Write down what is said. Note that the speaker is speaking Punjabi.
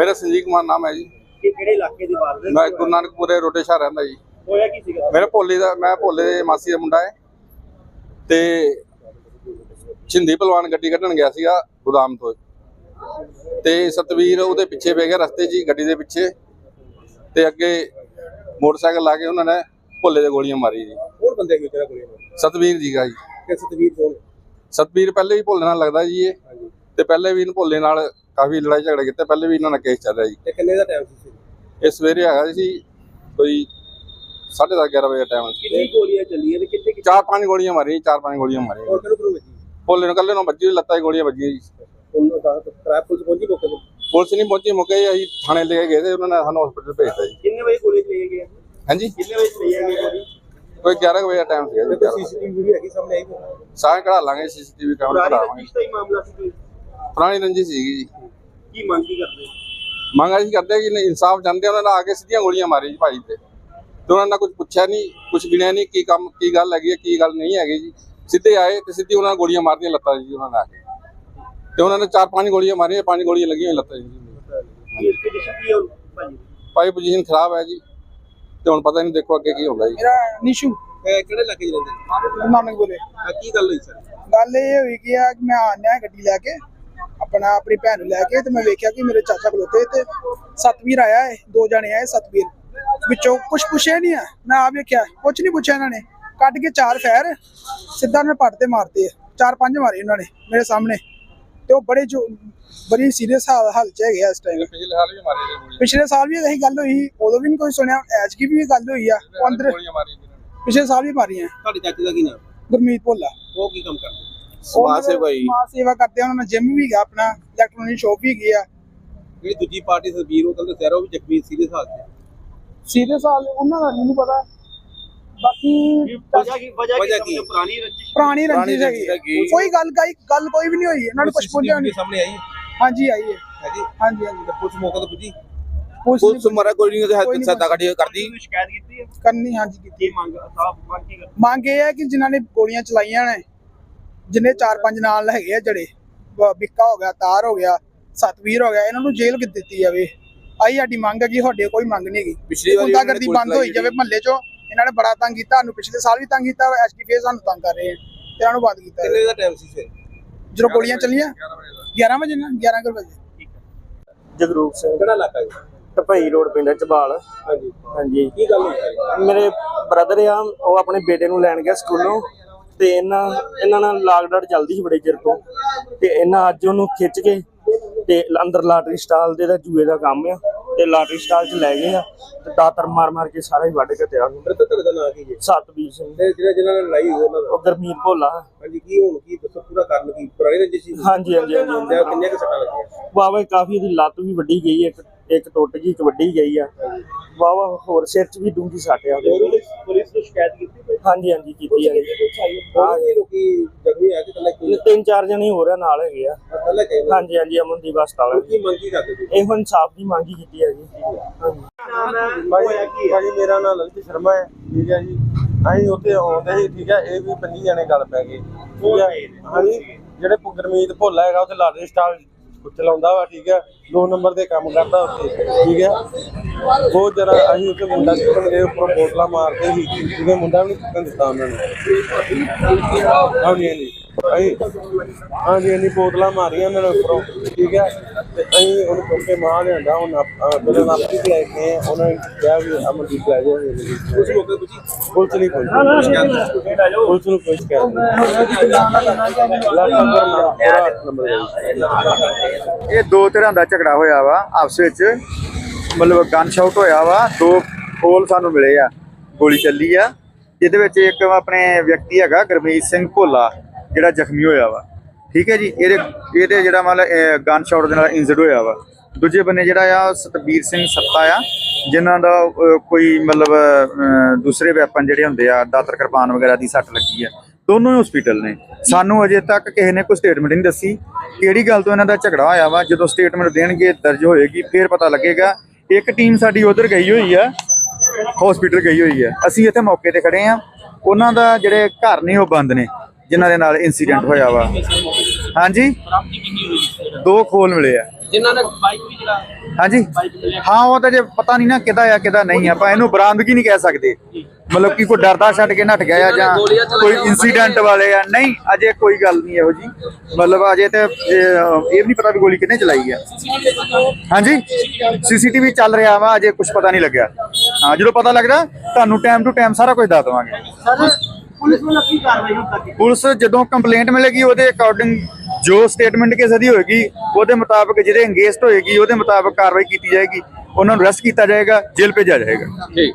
ਮੇਰਾ ਸੰਜੀਵ ਕੁਮਾਰ ਨਾਮ ਹੈ ਜੀ। ਕਿ ਕਿਹੜੇ ਇਲਾਕੇ ਦੀ ਬਾਤ ਹੈ? ਮੈਂ ਗੁਰੂ ਨਾਨਕਪੁਰੇ ਸ਼ਹਿਰ ਰਹਿੰਦਾ ਜੀ। ਹੋਇਆ ਕੀ ਸੀਗਾ? ਮੇਰੇ ਭੋਲੇ ਦਾ ਮੈਂ ਭੋਲੇ ਦੇ ਮਾਸੀ ਦਾ ਮੁੰਡਾ ਹੈ। ਤੇ ਛਿੰਦੀ ਪਹਿਲਵਾਨ ਗੱਡੀ ਕੱਢਣ ਗਿਆ ਸੀਗਾ ਗੁਦਾਮ ਤੋਂ ਤੇ ਸਤਵੀਰ ਉਹਦੇ ਪਿੱਛੇ ਪੈ ਗਿਆ ਰਸਤੇ 'ਚ ਗੱਡੀ ਦੇ ਪਿੱਛੇ। ਤੇ ਅੱਗੇ ਮੋਟਰਸਾਈਕਲ ਲਾ ਕੇ ਉਹਨਾਂ ਨੇ ਭੋਲੇ ਦੇ ਗੋਲੀਆਂ ਮਾਰੀ ਜੀ। ਹੋਰ ਬੰਦੇ ਕੋਈ ਤੇਰਾ ਨਹੀਂ ਸਤਵੀਰ ਜੀਗਾ ਜੀ। ਕਿ ਸਤਵੀਰ ਕੌਣ ਸਤਵੀਰ ਪਹਿਲੇ ਵੀ ਭੋਲੇ ਨਾਲ ਲੱਗਦਾ ਜੀ ਇਹ। ਤੇ ਪਹਿਲੇ ਵੀ ਇਹਨੂੰ ਭੋਲੇ ਨਾਲ ਕਾਫੀ ਲੜਾਈ ਝਗੜੇ ਕੀਤੇ ਪਹਿਲੇ ਵੀ ਇਹਨਾਂ ਨਾਲ ਕੇਸ ਚੱਲ ਰਿਹਾ ਜੀ। ਤੇ ਕਿੰਨੇ ਦਾ ਟਾਈਮ ਸੀ ਇਹ ਸਵੇਰੇ ਹੈਗਾ ਸੀ ਕੋਈ 10:30 11 ਵਜੇ ਟਾਈਮ ਕਿੰਨੀ ਗੋਲੀਆਂ ਚੱਲੀਆਂ ਤੇ ਕਿੱਥੇ ਕਿੱਥੇ? ਚਾਰ ਪੰਜ ਗੋਲੀਆਂ ਮਾਰੀਆਂ ਚਾਰ ਪੰਜ ਗੋਲੀਆਂ ਮਾਰੀਆਂ। ਹੋਰ ਕਿਹਨੂੰ ਕਿਹਨੂੰ ਵੱਜੀ? ਭੋਲੇ ਨੂੰ ਕੱਲੇ ਨੂੰ ਵੱਜੀ ਲੱਤਾਂ 'ਚ ਗੋਲੀਆਂ ਵੱਜੀਆਂ ਜੀ। ਉਹਨਾਂ ਦਾ ਟ੍ਰੈਫਿਕ ਪੁਲਿਸ ਪਹੁੰਚੀ ਮੌਕੇ ਤੇ? ਪੁਲਿਸ ਨਹੀਂ ਪਹੁੰਚੀ ਮੁੱਕੇ ਅਸੀਂ ਥਾਣੇ ਲੈ ਕੇ ਗਏ ਤੇ ਉਹਨਾਂ ਨੇ ਸਾਨੂੰ ਹਸਪੀਟਲ ਭੇਜਤਾ ਜੀ। ਕਿੰਨੇ ਵਜੇ ਗੋਲੀ ਚਲਾਈ ਗਈ ਹਾਂਜੀ? ਕਿੰਨੇ ਵਜੇ ਚਲਾਈ ਗਈ ਕੋਈ 11 ਕੁ ਵਜੇ ਦਾ ਟਾਈਮ ਸੀਗਾ ਜੀ ਸੀਸੀਟੀਵੀ ਵੀਡੀਓ ਹੈਗੀ ਸਾਹਮਣੇ ਆਈ? ਸਾਰੇ ਕਢਾ ਲਾਂਗੇ ਸੀਸੀਟੀਵੀ ਕੈਮਰਾ ਪੁਰਾਣੀ ਕਢਾਵਾਂਗੇ ਰੰਜਿਸ਼ ਦਾ ਹੀ ਮਾਮਲਾ ਸੀ ਪੁਰਾਣੀ ਰੰਜੀ ਸੀਗੀ ਜੀ। ਕੀ ਮੰਗ ਕੀ ਕਰਦੇ? ਮੰਗ ਅਸੀਂ ਕਰਦੇ ਕਿ ਇਨਸਾਫ ਚਾਹੁੰਦੇ ਹਾਂ, ਉਹਨਾਂ ਨੇ ਆ ਕੇ ਸਿੱਧੀਆਂ ਗੋਲੀਆਂ ਮਾਰੀ ਜੀ ਭਾਈ ਤੇ। ਤੇ ਉਹਨਾਂ ਨੇ ਕੁਝ ਪੁੱਛਿਆ ਨਹੀਂ ਕੁਝ ਗਿਣਿਆ ਨਹੀਂ ਕੀ ਕੰਮ ਕੀ ਗੱਲ ਹੈਗੀ ਹੈ ਕੀ ਗੱਲ ਨਹੀਂ ਹੈਗੀ ਜੀ। ਸਿੱਧੇ ਆਏ ਤੇ ਸਿੱਧੀ ਉਹਨਾਂ ਨੇ ਗੋਲੀਆਂ ਮਾਰਦੀਆਂ ਲੱਤਾਂ ਜੀ ਉਹਨਾਂ ਨੇ ਆ ਕੇ। ਤੇ ਉਹਨਾਂ ਨੇ ਚਾਰ ਪੰਜ ਗੋਲੀਆਂ ਮਾਰੀਆਂ ਪੰਜ ਗੋਲੀਆਂ ਲੱਗੀਆਂ ਲੱਤਾਂ ਜੀ। ਭਾਈ ਪੋਜੀਸ਼ਨ ਖਰਾਬ ਹੈ ਜੀ। ਤੇ ਹੁਣ ਪਤਾ ਨਹੀਂ ਦੇਖੋ ਅੱਗੇ ਕੀ ਹੁੰਦਾ ਜੀ। ਮੇਰਾ ਨਿਸ਼ੂ। ਕਿਹੜੇ ਇਲਾਕੇ ਚ ਰਹਿੰਦੇ? ਨਾਨਕ ਬੋਲੇ। ਕੀ ਗੱਲ ਹੋਈ ਸਰ? ਗੱਲ ਇਹ ਹੋਈ ਕਿ ਮੈਂ ਆਨਿਆ ਗੱਡੀ ਲੈ ਕੇ। ਆਪਣਾ ਆਪਣੀ ਭੈਣ ਨੂੰ ਲੈ ਕੇ ਤੇ ਮੈਂ ਵੇਖਿਆ ਕਿ ਮੇਰੇ ਚਾਚਾ ਖਲੋਤੇ ਤੇ ਸਤਵੀਰ ਆਇਆ ਹੈ ਦੋ ਜਣੇ ਆਏ ਸਤਵੀਰ। ਵਿੱਚੋਂ ਕੁਝ ਪੁੱਛਿਆ ਨਹੀਂ ਆ ਮੈਂ ਆ ਵੇਖਿਆ ਕੁਝ ਨਹੀਂ ਪੁੱਛਿਆ ਇਹਨਾਂ ਨੇ। ਕੱਢ ਕੇ ਚਾਰ ਫੈਰ ਸਿੱਧਾ ਉਹਨਾਂ ਨੇ ਪੱਟ ਤੇ ਮਾਰਤੇ ਆ। ਚਾਰ ਪੰਜ ਮਾਰੇ ਉਹਨਾਂ ਨੇ ਮੇਰੇ ਸਾਹਮਣੇ। ਤੇ ਉਹ ਬੜੇ ਜੋ ਬੜੀ ਸੀਰੀਅਸ ਹਾਲ ਚ ਹੈਗੇ ਆ ਇਸ ਟਾਈਮ ਪਿਛਲੇ ਸਾਲ ਵੀ ਮਾਰੀ ਜੀ ਪਿਛਲੇ ਸਾਲ ਵੀ ਇਹੀ ਗੱਲ ਹੋਈ ਉਦੋਂ ਵੀ ਨਹੀਂ ਕੋਈ ਸੁਣਿਆ ਐਤਕੀ ਵੀ ਇਹ ਗੱਲ ਹੋਈ ਆ ਉਹ ਅੰਦਰ ਪਿਛਲੇ ਸਾਲ ਵੀ ਮਾਰੀਆਂ। ਤੁਹਾਡੇ ਚਾਚੇ ਦਾ ਕੀ ਨਾਮ? ਗੁਰਮੀਤ ਭੋਲਾ। ਉਹ ਕੀ ਕੰਮ ਕਰਦੇ? ਸਮਾਜ ਸੇਵਾ ਹੀ। ਸਮਾਜ ਸੇਵਾ ਕਰਦੇ ਆ ਉਹਨਾਂ ਨੇ ਜਿਮ ਵੀ ਗਿਆ ਆਪਣਾ ਇਲੈਕਟ੍ਰੋਨਿਕ ਸ਼ੋਪ ਵੀ ਗਿਆ। ਜਿਹੜੀ ਦੂਜੀ ਪਾਰਟੀ ਸਰਬੀਰ ਉਹ ਕਹਿੰਦੇ ਸਹਿਰੋ ਵੀ ਜ਼ਖਮੀ ਸੀਰੀਅਸ ਹਾਲਤ ਹੈ ਸੀਰੀਅਸ ਹਾਲ ਉਹਨਾਂ ਦਾ ਨਹੀਂ ਪਤਾ। ਬਾਕੀ ਵਜ੍ਹਾ ਕੀ ਵਜ੍ਹਾ ਕੀ ਪੁਰਾਣੀ ਰੰਜਿਸ਼? ਪੁਰਾਣੀ ਰੰਜਿਸ਼ ਹੈਗੀ ਕੋਈ ਗੱਲ ਗਾਈ ਗੱਲ ਕੋਈ ਵੀ ਨਹੀਂ ਹੋਈ ਇਹਨਾਂ ਨੂੰ ਕੁਝ ਪੁੱਛਿਆ ਨਹੀਂ ਸਾਹਮਣੇ ਆਈ ਹਾਂਜੀ ਆਈ ਹੈ ਹੈ ਜੀ ਹਾਂਜੀ ਹਾਂਜੀ। ਤੇ ਪੁਲਿਸ ਮੌਕੇ ਤੇ ਪੁੱਜੀ। ਪੁਲਿਸ ਪੁਲਿਸ ਮਾਰਾ ਕੋਈ ਨਹੀਂ ਕੋਈ ਉਹਦੇ ਨਹੀਂ ਸੱਤਾ ਕੱਢੀ ਕਰਦੀ। ਨੂੰ ਸ਼ਿਕਾਇਤ ਕੀਤੀ ਹੈ ਕਰਨੀ ਹਾਂਜੀ ਕੀਤੀ। ਕੀ ਮੰਗ ਸਾਫ਼ ਮੰਗ ਕੀ ਕਰਦੇ ਮੰਗ ਇਹ ਹੈ ਕਿ ਜਿਨ੍ਹਾਂ ਨੇ ਗੋਲੀਆਂ ਚਲਾਈਆਂ ਨੇ ਜਿੰਨੇ ਚਾਰ ਪੰਜ ਨਾਲ ਹੈਗੇ ਆ ਜਿਹੜੇ ਬ- ਬਿੱਕਾ ਹੋ ਗਿਆ ਤਾਰ ਹੋ ਗਿਆ ਸਤਵੀਰ ਹੋ ਗਿਆ ਇਹਨਾਂ ਨੂੰ ਜੇਲ੍ਹ ਕਿ ਦਿੱਤੀ ਜਾਵੇ? ਆਈ ਸਾਡੀ ਮੰਗ ਹੈ ਕਿ ਤੁਹਾਡੇ ਕੋਈ ਮੰਗ ਨਹੀਂ ਹੈਗੀ। ਪਿਛਲੀ ਵਾਰੀ ਗੁੰਡਾਗਰਦੀ ਬੰਦ ਹੋਈ ਜਾਵੇ ਮਹੱਲੇ 'ਚੋਂ ਇਹਨਾਂ ਨੇ ਬੜਾ ਤੰਗ ਕੀਤਾ ਸਾਨੂੰ ਪਿਛਲੇ ਸਾਲ ਵੀ ਤੰਗ ਕੀਤਾ ਐਸਟੀ ਫੇਰ ਸਾਨੂੰ ਤੰਗ ਕਰ ਰਹੇ ਆ ਤੇ ਇਹਨਾਂ ਨੂੰ ਬੰਦ ਕੀਤਾ। ਕਿੰਨੇ ਦਾ ਟਾਈਮ ਸੀ ਸਰ ਜਦੋਂ ਗੋਲੀਆਂ ਚੱਲੀਆਂ? 11 ਵਜੇ ਨਾ 11 ਕੁ ਵਜੇ। ਜਗਰੂਪ ਸਿੰਘ। ਕਿਹੜਾ ਇਲਾਕਾ ਹੈ ਢਪਈ ਰੋਡ ਪਿੰਡ ਚਬਾਲ ਹਾਂਜੀ। ਹਾਂਜੀ। ਕੀ ਗੱਲ ਹੋਈ? ਹੈ ਮੇਰੇ ਬ੍ਰਦਰ ਆ ਉਹ ਆਪਣੇ ਬੇਟੇ ਨੂੰ ਲੈਣ ਗਿਆ ਸਕੂਲੋਂ। ਤੇ ਇਹਨਾਂ ਇਹਨਾਂ ਨਾਲ ਲਾਕਡਾਊਨ ਚੱਲਦੀ ਸੀ ਬੜੇ ਚਿਰ ਤੋਂ। ਤੇ ਇਹਨਾਂ ਅੱਜ ਉਹਨੂੰ ਖਿੱਚ ਕੇ ਤੇ ਅੰਦਰ ਲਾਟਰੀ ਸਟਾਲ ਦੇ ਦਾ ਜੂਏ ਦਾ ਕੰਮ ਆ ਤੇ ਲਾਟਰੀ ਸਟਾਲ 'ਚ ਲੈ ਗਏ ਆ ਤੇ ਦਾਤਰ ਮਾਰ ਮਾਰ ਕੇ ਸਾਰਾ ਹੀ ਵੱਢ ਕੇ ਤਿਆ ਫਿਰ ਤਾਂ ਤੁਹਾਡਾ ਨਾਂ ਕੀ ਜੀ? ਸਤਬੀਰ ਸਿੰਘ। ਤੇ ਜਿਹੜਾ ਜਿਹਨਾਂ ਨਾਲ ਲੜਾਈ ਹੋਈ ਉਹਨਾਂ ਦਾ? ਉਹ ਗਰਮੀਤ ਭੋਲਾ। ਹਾਂਜੀ ਕੀ ਹੁਣ ਕੀ ਦੱਸੋ ਪੂਰਾ ਕਾਰਨ ਕੀ? ਪੁਰਾਣੀ ਰੰਜਿਸ਼ ਸੀ ਹਾਂਜੀ ਹਾਂਜੀ ਹਾਂਜੀ ਕਿੰਨੇ ਕੁ ਸੱਟਾਂ ਲੱਗੀਆਂ? ਵਾਵਾ ਕਾਫੀ ਉਹਦੀ ਲੱਤ ਵੀ ਵੱਡੀ ਗਈ ਇੱਕ ਇੱਕ ਟੁੱਟ ਗਈ ਇੱਕ ਵੱਡੀ ਗਈ ਆ। ਵਾਵਾ ਹੋਰ ਸਿਰ 'ਚ ਵੀ ਡੂੰਗੀ ਸੱਟ ਆ। ਉਹਦੇ ਪੁਲਿਸ ਨੂੰ ਸ਼ਿਕਾਇਤ ਕੀਤੀ ਹਾਂਜੀ ਹਾਂਜੀ ਕੀਤੀ ਆ ਇਹ ਤਿੰਨ ਚਾਰ ਜਣੇ ਹੋਰ ਆ ਨਾਲ ਹੈਗੇ ਆ। ਹਾਂਜੀ ਹਾਂਜੀ ਅਮਨਦੀਪ ਹਸਪਤਾਲ ਕੀ ਮੰਗ ਕਰਦੇ ਇਹੋ ਇਨਸਾਫ ਦੀ ਮੰਗ ਹੀ ਕੀਤੀ ਹੈ? ਜੀ ਭਾਜੀ ਮੇਰਾ ਨਾਮ ਲਲਿਤ ਸ਼ਰਮਾ ਹੈ। ਠੀਕ ਹੈ ਜੀ। ਅਸੀਂ ਉੱਥੇ ਆਉਂਦੇ ਸੀ ਠੀਕ ਹੈ ਇਹ ਵੀ ਪੰਜੀ ਜਣੇ ਗੱਲ ਪੈ ਗਏ ਠੀਕ ਹੈ। ਹਾਂਜੀ ਜਿਹੜੇ ਗੁਰਮੀਤ ਭੋਲਾ ਹੈਗਾ ਉੱਥੇ ਲਾਟਰੀ ਸਟਾਲ ਚਲਾਉਂਦਾ ਵਾ, ਠੀਕ ਹੈ ਦੋ ਨੰਬਰ ਦੇ ਕੰਮ ਕਰਦਾ ਉੱਥੇ, ਠੀਕ ਹੈ ਬਹੁਤ ਜਰਾ ਅਸੀਂ ਉੱਥੇ ਮੁੰਡਾ ਚੁੱਕਣ ਗਏ, ਉੱਪਰੋਂ ਬੋਤਲਾਂ ਮਾਰਦੇ ਸੀ, ਠੀਕ ਹੈ ਮੁੰਡਾ ਵੀ ਨਹੀਂ ਚੁੱਕਣ ਦਿੱਤਾ ਉਹਨਾਂ ਨੇ। ਹਾਂਜੀ ਹਾਂਜੀ। ਅਸੀਂ ਹਾਂਜੀ ਹਾਂਜੀ ਬੋਤਲਾਂ ਮਾਰੀਆਂ ਉਹਨਾਂ ਨੇ ਉੱਪਰੋਂ ਠੀਕ ਹੈ? ਤੇ ਅਸੀਂ ਉਹਨੂੰ ਚੁੱਕ ਕੇ ਮਾਰ ਲਿਆਂਦਾ ਹੁਣ ਜਦੋਂ ਨਾਪੀ ਲੈ ਕੇ ਆਏ, ਉਹਨਾਂ ਨੇ ਕਿਹਾ ਵੀ ਅਮਨਦੀਪ ਲੈ ਜਾਓ ਪੁਲਿਸ ਮੌਕੇ ਤੇ ਪੁੱਜੀ ਪੁਲਿਸ ਨਹੀਂ ਕੋਈ ਪੁਲਿਸ ਨੂੰ ਨੰਬਰ ਹੈ। ਇਹ ਦੋ ਤਰ੍ਹਾਂ ਦਾ ਝਗੜਾ ਹੋਇਆ ਵਾ ਆਪਸ ਵਿੱਚ। ਮਤਲਬ ਗਨ ਸ਼ਾਟ ਹੋਇਆ ਵਾ ਦੋ ਖੋਲ ਸਾਨੂੰ ਮਿਲੇ ਆ ਗੋਲੀ ਚੱਲੀ ਆ। ਜਿਹਦੇ ਵਿੱਚ ਇੱਕ ਆਪਣੇ ਵਿਅਕਤੀ ਹੈਗਾ ਗੁਰਮੀਤ ਸਿੰਘ ਭੋਲਾ। ਜਿਹੜਾ ਜ਼ਖਮੀ ਹੋਇਆ ਵਾ। ਠੀਕ ਹੈ ਜੀ? ਇਹਦੇ ਇਹਦੇ ਜਿਹੜਾ ਮਤਲਬ ਗਨ ਸ਼ਾਟ ਦੇ ਨਾਲ ਇੰਜਰਡ ਹੋਇਆ ਵਾ। ਦੂਜੇ ਬੰਨੇ ਜਿਹੜਾ ਆ, ਸਤਬੀਰ ਸਿੰਘ ਸੱਤਾ ਆ, ਜਿਨ੍ਹਾਂ ਦਾ ਕੋਈ ਮਤਲਬ ਦੂਸਰੇ ਵੈਪਨ ਜਿਹੜੇ ਹੁੰਦੇ ਆ, ਦਾਤਰ ਕਿਰਪਾਨ ਵਗੈਰਾ ਦੀ ਸੱਟ ਲੱਗੀ ਆ। ਦੋਨੋਂ ਹੀ ਹਸਪੀਟਲ ਨੇ। ਸਾਨੂੰ ਅਜੇ ਤੱਕ ਕਿਸੇ ਨੇ ਕੋਈ ਸਟੇਟਮੈਂਟ ਨਹੀਂ ਦੱਸੀ। ਕਿਹੜੀ ਗੱਲ ਤੋਂ ਇਹਨਾਂ ਦਾ ਝਗੜਾ ਹੋਇਆ ਵਾ? ਜਦੋਂ ਸਟੇਟਮੈਂਟ ਦੇਣਗੇ, ਦਰਜ ਹੋਏਗੀ, ਫਿਰ ਪਤਾ ਲੱਗੇਗਾ। ਇੱਕ ਟੀਮ ਸਾਡੀ ਉਧਰ ਗਈ ਹੋਈ ਆ। ਹਸਪੀਟਲ ਗਈ ਹੋਈ ਆ। ਅਸੀਂ ਇੱਥੇ ਮੌਕੇ ਤੇ ਖੜੇ ਆ। ਉਹਨਾਂ ਦਾ ਜਿਹੜੇ ਘਰ ਨੇ, ਉਹ ਬੰਦ ਨੇ। ਜਿਨ੍ਹਾਂ ਦੇ ਨਾਲ ਇਨਸੀਡੈਂਟ ਹੋਇਆ ਵਾ। ਹਾਂਜੀ? ਦੋ ਖੋਲ ਮਿਲੇ ਆ। ਜਿਨ੍ਹਾਂ ਨੇ ਬਾਈਕ ਵੀ ਜਿਹੜਾ ਹਾਂਜੀ? ਹਾਂ ਉਹ ਤਾਂ ਜੇ ਪਤਾ ਨਹੀਂ ਨਾ ਕਿਹਦਾ ਆ ਕਿਹਦਾ ਨਹੀਂ ਆਪਾਂ ਇਹਨੂੰ ਬਰਾਮਦਗੀ ਨਹੀਂ ਕਹਿ ਸਕਦੇ। ਮਤਲਬ ਕਿ ਕੋਈ ਡਰਦਾ ਛੱਡ ਕੇ ਨੱਠ ਗਿਆ ਜਾਂ ਕੋਈ ਇਨਸੀਡੈਂਟ ਵਾਲੇ ਆ ਨਹੀਂ ਅਜੇ ਕੋਈ ਗੱਲ ਨਹੀਂ ਇਹੋ ਜੀ। ਮਤਲਬ ਅਜੇ ਤੇ ਇਹ ਵੀ ਨਹੀਂ ਪਤਾ ਵੀ ਗੋਲੀ ਕਿਹਨੇ ਚਲਾਈ ਆ। ਹਾਂਜੀ? ਸੀਸੀਟੀਵੀ ਚੱਲ ਰਿਹਾ ਵਾ ਅਜੇ ਕੁਝ ਪਤਾ ਨਹੀਂ ਲੱਗਿਆ। ਹਾਂ ਜਦੋਂ ਪਤਾ ਲੱਗਦਾ ਤੁਹਾਨੂੰ ਟਾਈਮ ਟੂ ਟਾਈਮ ਸਾਰਾ ਕੁਝ ਦੱਸ ਦਵਾਂਗੇ। ਪੁਲਿਸ ਵੱਲੋਂ ਕੀ ਕਾਰਵਾਈ ਹੁਣ ਤੱਕ ਪੁਲਿਸ ਜਦੋਂ ਕੰਪਲੇਂਟ ਮਿਲੇਗੀ ਉਹਦੇ ਅਕੋਰਡਿੰਗ ਜੋ ਸਟੇਟਮੈਂਟ ਕਿਸੇ ਦੀ ਹੋਏਗੀ ਉਹਦੇ ਮੁਤਾਬਕ ਜਿਹਦੇ ਅੰਗੇਜਡ ਹੋਏਗੀ ਉਹਦੇ ਮੁਤਾਬਕ ਕਾਰਵਾਈ ਕੀਤੀ ਜਾਏਗੀ। ਉਹਨਾਂ ਨੂੰ ਅਰੈਸਟ ਕੀਤਾ ਜਾਏਗਾ ਜੇਲ੍ਹ ਭੇਜਿਆ ਜਾਏਗਾ। ਠੀਕ